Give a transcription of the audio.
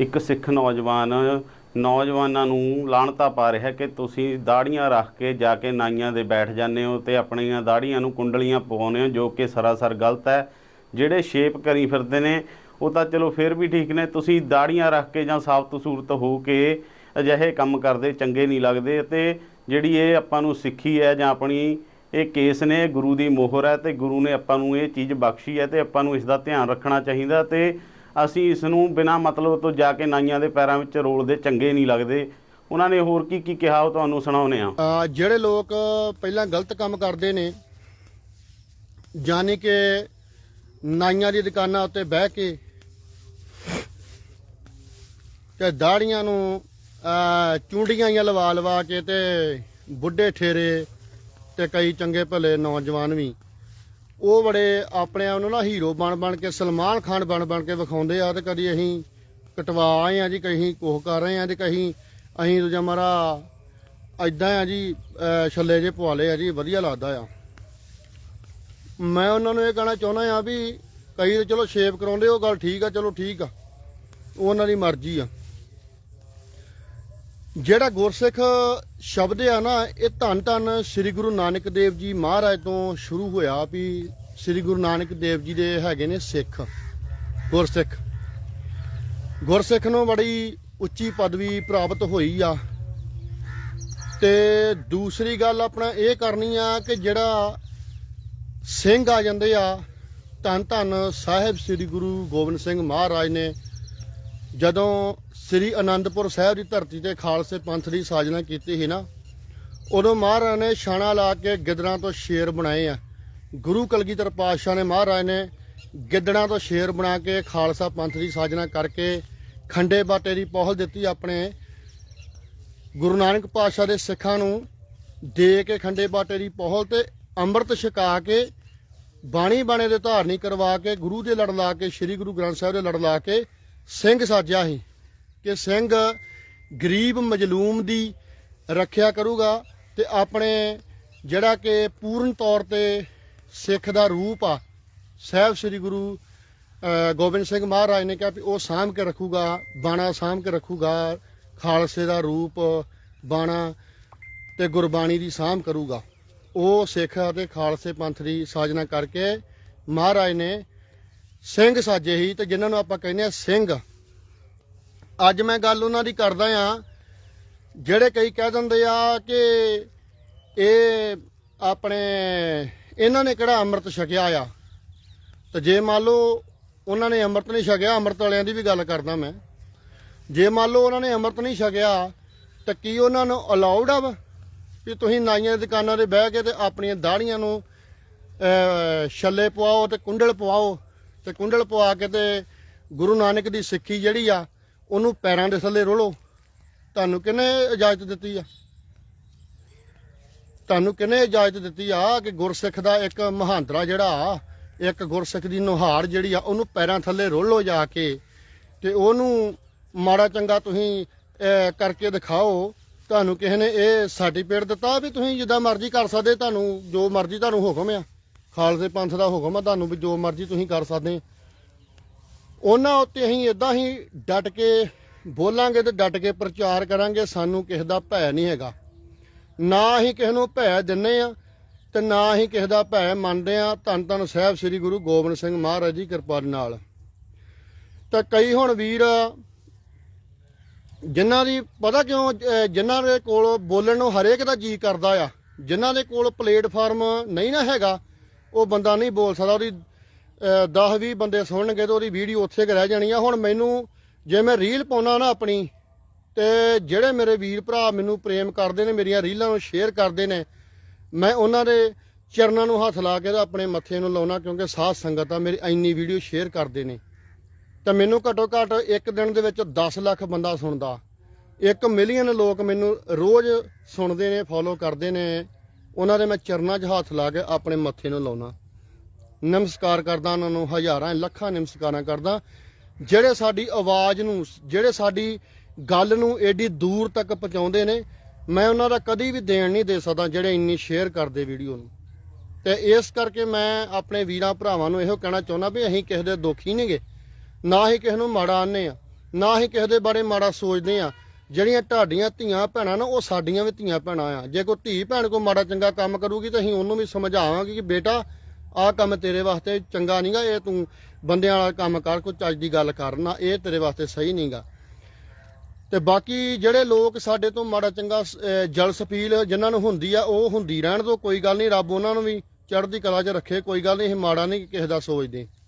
ਇੱਕ ਸਿੱਖ ਨੌਜਵਾਨ, ਨੌਜਵਾਨਾਂ ਨੂੰ ਲਾਹਣਤਾ ਪਾ ਰਿਹਾ ਕਿ ਤੁਸੀਂ ਦਾੜੀਆਂ ਰੱਖ ਕੇ ਜਾ ਕੇ ਨਾਈਆਂ ਦੇ ਬੈਠ ਜਾਂਦੇ ਹੋ ਤੇ ਆਪਣੀਆਂ ਦਾੜੀਆਂ ਨੂੰ ਕੁੰਡਲੀਆਂ ਪਵਾਉਂਦੇ ਹੋ, ਜੋ ਕਿ ਸਰਾਸਰ ਗਲਤ ਹੈ। ਜਿਹੜੇ ਸ਼ੇਪ ਕਰੀ ਫਿਰਦੇ ਨੇ, ਉਹ ਤਾਂ ਚਲੋ ਫਿਰ ਵੀ ਠੀਕ ਨੇ। ਤੁਸੀਂ ਦਾੜੀਆਂ ਰੱਖ ਕੇ ਜਾਂ ਸਾਫ਼ਤ ਸੂਰਤ ਹੋ ਕੇ ਅਜਿਹੇ ਕੰਮ ਕਰਦੇ, ਚੰਗੇ ਨਹੀਂ ਲੱਗਦੇ ਅਤੇ ਜਿਹੜੀ ਇਹ ਆਪਾਂ ਨੂੰ ਸਿੱਖੀ ਹੈ ਜਾਂ ਆਪਣੀ ਇਹ ਕੇਸ ਨੇ ਗੁਰੂ ਦੀ ਮੋਹਰ ਹੈ ਤੇ ਗੁਰੂ ਨੇ ਆਪਾਂ ਨੂੰ ਇਹ ਚੀਜ਼ ਬਖਸ਼ੀ ਹੈ ਤੇ ਆਪਾਂ ਨੂੰ ਇਸ ਦਾ ਧਿਆਨ ਰੱਖਣਾ ਚਾਹੀਦਾ ਤੇ ਅਸੀਂ ਇਸ ਨੂੰ ਬਿਨਾਂ ਮਤਲਬ ਤੋਂ ਜਾ ਕੇ ਨਾਈਆਂ ਦੇ ਪੈਰਾਂ ਵਿੱਚ ਰੋਲਦੇ ਚੰਗੇ ਨਹੀਂ ਲੱਗਦੇ। ਉਹਨਾਂ ਨੇ ਹੋਰ ਕੀ ਕੀ ਕਿਹਾ ਉਹ ਤੁਹਾਨੂੰ ਸੁਣਾਉਨੇ ਆ ਜਿਹੜੇ ਲੋਕ ਪਹਿਲਾਂ ਗਲਤ ਕੰਮ ਕਰਦੇ ਨੇ ਜਾਨੀ ਕਿ ਨਾਈਆਂ ਦੀ ਦੁਕਾਨਾਂ ਉੱਤੇ ਬਹਿ ਕੇ ਤੇ ਦਾੜੀਆਂ ਨੂੰ ਚੁੰਡੀਆਂ ਚੂੰਡੀਆਂ ਜਾਂ ਲਵਾ ਲਵਾ ਕੇ ਤੇ ਬੁੱਢੇ ਠੇਰੇ ਤੇ ਕਈ ਚੰਗੇ ਭਲੇ ਨੌਜਵਾਨ ਵੀ ਉਹ ਬੜੇ ਆਪਣੇ ਆਪ ਨੂੰ ਨਾ ਹੀਰੋ ਬਣ ਬਣ ਕੇ, ਸਲਮਾਨ ਖਾਨ ਬਣ ਬਣ ਕੇ ਵਿਖਾਉਂਦੇ ਆ ਤੇ ਕਦੀ ਅਸੀਂ ਕਟਵਾ ਆਏ ਆ ਜੀ ਕਹੀਂ ਕੋਹ ਕਰ ਰਹੇ ਆ ਤੇ ਕਹੀਂ ਅਸੀਂ ਦੂਜਾ ਮਾਰਾ ਐਦਾਂ ਆ ਜੀ ਛੱਲੇ ਜੇ ਪਵਾਲੇ ਆ ਜੀ, ਵਧੀਆ ਲੱਗਦਾ ਆ। ਮੈਂ ਉਹਨਾਂ ਨੂੰ ਇਹ ਕਹਿਣਾ ਚਾਹੁੰਦਾ ਆ ਵੀ ਕਈ ਚਲੋ ਸ਼ੇਪ ਕਰਾਉਂਦੇ, ਉਹ ਗੱਲ ਠੀਕ ਆ, ਚਲੋ ਠੀਕ ਆ। ਉਹ ਉਹਨਾਂ ਦੀ ਮਰਜ਼ੀ ਆ। ਜਿਹੜਾ ਗੁਰਸਿੱਖ ਸ਼ਬਦ ਆ ਨਾ, ਇਹ ਧੰਨ ਧੰਨ ਸ੍ਰੀ ਗੁਰੂ ਨਾਨਕ ਦੇਵ ਜੀ ਮਹਾਰਾਜ ਤੋਂ ਸ਼ੁਰੂ ਹੋਇਆ ਵੀ ਸ੍ਰੀ ਗੁਰੂ ਨਾਨਕ ਦੇਵ ਜੀ ਦੇ ਹੈਗੇ ਨੇ ਸਿੱਖ, ਗੁਰਸਿੱਖ। ਗੁਰਸਿੱਖ ਨੂੰ ਬੜੀ ਉੱਚੀ ਪਦਵੀ ਪ੍ਰਾਪਤ ਹੋਈ ਆ। ਤੇ ਦੂਸਰੀ ਗੱਲ ਆਪਣਾ ਇਹ ਕਰਨੀ ਆ ਕਿ ਜਿਹੜਾ ਸਿੰਘ ਆ ਜਾਂਦੇ ਆ, ਧੰਨ ਧੰਨ ਸਾਹਿਬ ਸ੍ਰੀ ਗੁਰੂ ਗੋਬਿੰਦ ਸਿੰਘ ਮਹਾਰਾਜ ਨੇ ਜਦੋਂ ਸ੍ਰੀ ਅਨੰਦਪੁਰ ਸਾਹਿਬ ਦੀ ਧਰਤੀ ਤੇ ਖਾਲਸੇ ਪੰਥ ਦੀ ਸਾਜਨਾ ਕੀਤੀ ਸੀ ਨਾ, ਉਦੋਂ ਮਹਾਰਾਜ ਨੇ ਛਾਣਾ ਲਾ ਕੇ ਗਿੱਦੜਾਂ ਤੋਂ ਸ਼ੇਰ ਬਣਾਏ ਆ। ਗੁਰੂ ਕਲਗੀਧਰ ਪਾਤਸ਼ਾਹ ਨੇ ਮਹਾਰਾਜ ਨੇ ਗਿੱਦੜਾਂ ਤੋਂ ਸ਼ੇਰ ਬਣਾ ਕੇ ਖਾਲਸਾ ਪੰਥ ਦੀ ਸਾਜਨਾ ਕਰਕੇ ਖੰਡੇ ਬਾਟੇ ਦੀ ਪਹਲ ਦਿੱਤੀ ਆਪਣੇ ਗੁਰੂ ਨਾਨਕ ਪਾਤਸ਼ਾਹ ਦੇ ਸਿੱਖਾਂ ਨੂੰ, ਦੇ ਕੇ ਖੰਡੇ ਬਾਟੇ ਦੀ ਪਹਲ ਤੇ ਅੰਮ੍ਰਿਤ ਛਕਾ ਕੇ, ਬਾਣੀ ਬਾਣੇ ਦੇ ਧਾਰਨੀ ਕਰਵਾ ਕੇ, ਗੁਰੂ ਦੇ ਲੜ ਲਾ ਕੇ, ਸ੍ਰੀ ਗੁਰੂ ਗ੍ਰੰਥ ਸਾਹਿਬ ਦੇ ਲੜ ਲਾ ਕੇ ਸਿੰਘ ਸਾਜਿਆ ਸੀ ਕਿ ਸਿੰਘ ਗਰੀਬ ਮਜਲੂਮ ਦੀ ਰੱਖਿਆ ਕਰੂਗਾ ਤੇ ਆਪਣੇ ਜਿਹੜਾ ਕਿ ਪੂਰਨ ਤੌਰ ਤੇ ਸਿੱਖ ਦਾ ਰੂਪ ਆ, ਸਾਹਿਬ ਸ੍ਰੀ ਗੁਰੂ ਗੋਬਿੰਦ ਸਿੰਘ ਮਹਾਰਾਜ ਨੇ ਕਿਹਾ ਵੀ ਉਹ ਸਾਂਭ ਕੇ ਰੱਖੂਗਾ, ਬਾਣਾ ਸਾਂਭ ਕੇ ਰੱਖੂਗਾ, ਖਾਲਸੇ ਦਾ ਰੂਪ, ਬਾਣਾ ਤੇ ਗੁਰਬਾਣੀ ਦੀ ਸਾਂਭ ਕਰੂਗਾ। ਉਹ ਸਿੱਖ ਅਤੇ ਖਾਲਸੇ ਪੰਥ ਦੀ ਸਾਜਨਾ ਕਰਕੇ ਮਹਾਰਾਜ ਨੇ ਸਿੰਘ ਸਾਜੇ ਹੀ ਤੇ ਜਿਨ੍ਹਾਂ ਨੂੰ ਆਪਾਂ ਕਹਿੰਦੇ ਆ ਸਿੰਘ। ਅੱਜ ਮੈਂ ਗੱਲ ਉਹਨਾਂ ਦੀ ਕਰਦਾ ਆ ਜਿਹੜੇ ਕਈ ਕਹਿ ਦਿੰਦੇ ਆ ਕਿ ਇਹ ਆਪਣੇ, ਇਹਨਾਂ ਨੇ ਕਿਹੜਾ ਅੰਮ੍ਰਿਤ ਛਕਿਆ ਆ? ਤੇ ਜੇ ਮੰਨ ਲਓ ਉਹਨਾਂ ਨੇ ਅੰਮ੍ਰਿਤ ਨਹੀਂ ਛਕਿਆ, ਅੰਮ੍ਰਿਤ ਵਾਲਿਆਂ ਦੀ ਵੀ ਗੱਲ ਕਰਦਾ ਮੈਂ। ਜੇ ਮੰਨ ਲਓ ਉਹਨਾਂ ਨੇ ਅੰਮ੍ਰਿਤ ਨਹੀਂ ਛਕਿਆ, ਤਾਂ ਕੀ ਉਹਨਾਂ ਨੂੰ ਅਲਾਉਡ ਆ ਵਾ? ਵੀ ਤੁਸੀਂ ਨਾਈਆਂ ਦੀ ਦੁਕਾਨਾਂ ਤੇ ਬਹਿ ਕੇ ਤੇ ਆਪਣੀਆਂ ਦਾੜੀਆਂ ਨੂੰ ਛੱਲੇ ਪਵਾਓ ਤੇ ਕੁੰਡਲ ਪਵਾਓ ਤੇ ਕੁੰਡਲ ਪਵਾ ਕੇ ਤੇ ਗੁਰੂ ਨਾਨਕ ਦੀ ਸਿੱਖੀ ਜਿਹੜੀ ਆ, ਉਹਨੂੰ ਪੈਰਾਂ ਦੇ ਥੱਲੇ ਰੋਲੋ। ਤੁਹਾਨੂੰ ਕਿਹਨੇ ਇਜਾਜ਼ਤ ਦਿੱਤੀ ਆ? ਤੁਹਾਨੂੰ ਕਿਹਨੇ ਇਜਾਜ਼ਤ ਦਿੱਤੀ ਆ ਕਿ ਗੁਰਸਿੱਖ ਦਾ ਇੱਕ ਮਹਾਂਦਰਾ ਜਿਹੜਾ ਆ, ਇੱਕ ਗੁਰਸਿੱਖ ਦੀ ਨੁਹਾਰ ਜਿਹੜੀ ਆ, ਉਹਨੂੰ ਪੈਰਾਂ ਥੱਲੇ ਰੋਲੋ ਜਾ ਕੇ ਤੇ ਉਹਨੂੰ ਮਾੜਾ ਚੰਗਾ ਤੁਸੀਂ ਕਰਕੇ ਦਿਖਾਓ। ਤੁਹਾਨੂੰ ਕਿਸੇ ਨੇ ਇਹ ਸਰਟੀਫਿਕੇਟ ਦਿੱਤਾ ਵੀ ਤੁਸੀਂ ਜਿੱਦਾਂ ਮਰਜ਼ੀ ਕਰ ਸਕਦੇ, ਤੁਹਾਨੂੰ ਜੋ ਮਰਜ਼ੀ ਤੁਹਾਨੂੰ ਹੁਕਮ ਆ। ਖਾਲਸੇ ਪੰਥ ਦਾ ਹੁਕਮ ਆ ਤੁਹਾਨੂੰ ਵੀ ਜੋ ਮਰਜ਼ੀ ਤੁਸੀਂ ਕਰ ਸਕਦੇ ਉਹਨਾਂ ਉੱਤੇ ਅਸੀਂ ਇਦਾਂ ਹੀ ਡਟ ਕੇ ਬੋਲਾਂਗੇ ਤੇ ਡਟ ਕੇ ਪ੍ਰਚਾਰ ਕਰਾਂਗੇ, ਸਾਨੂੰ ਕਿਸੇ ਦਾ ਭੈ ਨਹੀਂ ਹੈਗਾ। ਨਾ ਹੀ ਕਿਸੇ ਨੂੰ ਭੈ ਦਿੰਨੇ ਆ ਤੇ ਨਾ ਹੀ ਕਿਸੇ ਦਾ ਭੈ ਮੰਨਦੇ ਆ ਧੰਨ ਧੰਨ ਸਾਹਿਬ ਸ੍ਰੀ ਗੁਰੂ ਗੋਬਿੰਦ ਸਿੰਘ ਮਹਾਰਾਜ ਦੀ ਕਿਰਪਾ ਨਾਲ। ਤਾਂ ਕਈ ਹੁਣ ਵੀਰ ਜਿਨ੍ਹਾਂ ਦੀ ਪਤਾ ਕਿਉਂ, ਅਹ ਜਿਨ੍ਹਾਂ ਦੇ ਕੋਲ ਬੋਲਣ ਨੂੰ ਹਰੇਕ ਦਾ ਜੀ ਕਰਦਾ ਆ, ਜਿਨ੍ਹਾਂ ਦੇ ਕੋਲ ਪਲੇਟਫਾਰਮ ਨਹੀਂ ਨਾ ਹੈਗਾ ਉਹ ਬੰਦਾ ਨਹੀਂ ਬੋਲ ਸਕਦਾ, ਉਹਦੀ 10 20 ਬੰਦੇ ਸੁਣਨਗੇ ਤਾਂ ਉਹਦੀ ਵੀਡੀਓ ਉੱਥੇ ਕੁ ਰਹਿ ਜਾਣੀ ਆ। ਹੁਣ ਮੈਨੂੰ, ਜੇ ਮੈਂ ਰੀਲ ਪਾਉਣਾ ਨਾ ਆਪਣੀ, ਤੇ ਜਿਹੜੇ ਮੇਰੇ ਵੀਰ ਭਰਾ ਮੈਨੂੰ ਪ੍ਰੇਮ ਕਰਦੇ ਨੇ, ਮੇਰੀਆਂ ਰੀਲਾਂ ਨੂੰ ਸ਼ੇਅਰ ਕਰਦੇ ਨੇ, ਮੈਂ ਉਹਨਾਂ ਦੇ ਚਰਨਾਂ ਨੂੰ ਹੱਥ ਲਾ ਕੇ ਤਾਂ ਆਪਣੇ ਮੱਥੇ ਨੂੰ ਲਾਉਣਾ, ਕਿਉਂਕਿ ਸਾਧ ਸੰਗਤ ਆ, ਮੇਰੀ ਇੰਨੀ ਵੀਡੀਓ ਸ਼ੇਅਰ ਕਰਦੇ ਨੇ। ਤਾਂ ਮੈਨੂੰ ਘੱਟੋ ਘੱਟ ਇੱਕ ਦਿਨ ਦੇ ਵਿੱਚ 10 ਲੱਖ ਬੰਦਾ ਸੁਣਦਾ। 1 ਮਿਲੀਅਨ ਲੋਕ ਮੈਨੂੰ ਰੋਜ਼ ਸੁਣਦੇ ਨੇ ਫੋਲੋ ਕਰਦੇ ਨੇ। ਉਹਨਾਂ ਦੇ ਮੈਂ ਚਰਨਾਂ 'ਚ ਹੱਥ ਲਾ ਕੇ ਆਪਣੇ ਮੱਥੇ ਨੂੰ ਲਾਉਣਾ ਨਮਸਕਾਰ ਕਰਦਾ ਉਹਨਾਂ ਨੂੰ, ਹਜ਼ਾਰਾਂ, ਲੱਖਾਂ ਨਮਸਕਾਰਾਂ ਕਰਦਾ। ਜਿਹੜੇ ਸਾਡੀ ਆਵਾਜ਼ ਨੂੰ, ਜਿਹੜੇ ਸਾਡੀ ਗੱਲ ਨੂੰ ਏਡੀ ਦੂਰ ਤੱਕ ਪਹੁੰਚਾਉਂਦੇ ਨੇ, ਮੈਂ ਉਹਨਾਂ ਦਾ ਕਦੀ ਵੀ ਦੇਣ ਨਹੀਂ ਦੇ ਸਕਦਾ ਜਿਹੜੇ ਇੰਨੀ ਸ਼ੇਅਰ ਕਰਦੇ ਵੀਡੀਓ ਨੂੰ। ਤੇ ਇਸ ਕਰਕੇ ਮੈਂ ਆਪਣੇ ਵੀਰਾਂ ਭਰਾਵਾਂ ਨੂੰ ਇਹੋ ਕਹਿਣਾ ਚਾਹੁੰਦਾ ਵੀ ਅਸੀਂ ਕਿਸੇ ਦੇ ਦੁਖੀ ਨਹੀਂਗੇ। ਨਾ ਹੀ ਕਿਸੇ ਨੂੰ ਮਾੜਾ ਆਨੇ ਆ, ਨਾ ਹੀ ਕਿਸੇ ਦੇ ਬਾਰੇ ਮਾੜਾ ਸੋਚਦੇ ਆ। ਜਿਹੜੀਆਂ ਤੁਹਾਡੀਆਂ ਧੀਆਂ ਭੈਣਾਂ ਨਾ, ਉਹ ਸਾਡੀਆਂ ਵੀ ਧੀਆਂ ਭੈਣਾਂ ਆ। ਜੇ ਕੋਈ ਧੀ ਭੈਣ ਕੋਈ ਮਾੜਾ ਚੰਗਾ ਕੰਮ ਕਰੂਗੀ ਤਾਂ ਅਸੀਂ ਉਹਨੂੰ ਵੀ ਸਮਝਾਵਾਂਗੇ ਕਿ ਬੇਟਾ, ਆਹ ਕੰਮ ਤੇਰੇ ਵਾਸਤੇ ਚੰਗਾ ਨਹੀਂਗਾ ਇਹ ਤੂੰ ਬੰਦਿਆਂ ਵਾਲਾ ਕੰਮ ਕਰ, ਕੋਈ ਚੱਜ ਦੀ ਗੱਲ ਕਰਨਾ ਇਹ ਤੇਰੇ ਵਾਸਤੇ ਸਹੀ ਨਹੀਂਗਾ ਤੇ ਬਾਕੀ ਜਿਹੜੇ ਲੋਕ ਸਾਡੇ ਤੋਂ ਮਾੜਾ ਚੰਗਾ ਜਲ ਸਪੀਲ ਜਿਨ੍ਹਾਂ ਨੂੰ ਹੁੰਦੀ ਆ, ਉਹ ਹੁੰਦੀ ਰਹਿਣ ਤੋਂ ਕੋਈ ਗੱਲ ਨਹੀਂ ਰੱਬ ਉਹਨਾਂ ਨੂੰ ਵੀ ਚੜ੍ਹਦੀ ਕਲਾ 'ਚ ਰੱਖੇ, ਕੋਈ ਗੱਲ ਨਹੀਂ ਇਹ ਮਾੜਾ ਨਹੀਂ ਕਿਸੇ ਦਾ ਸੋਚਦੇ।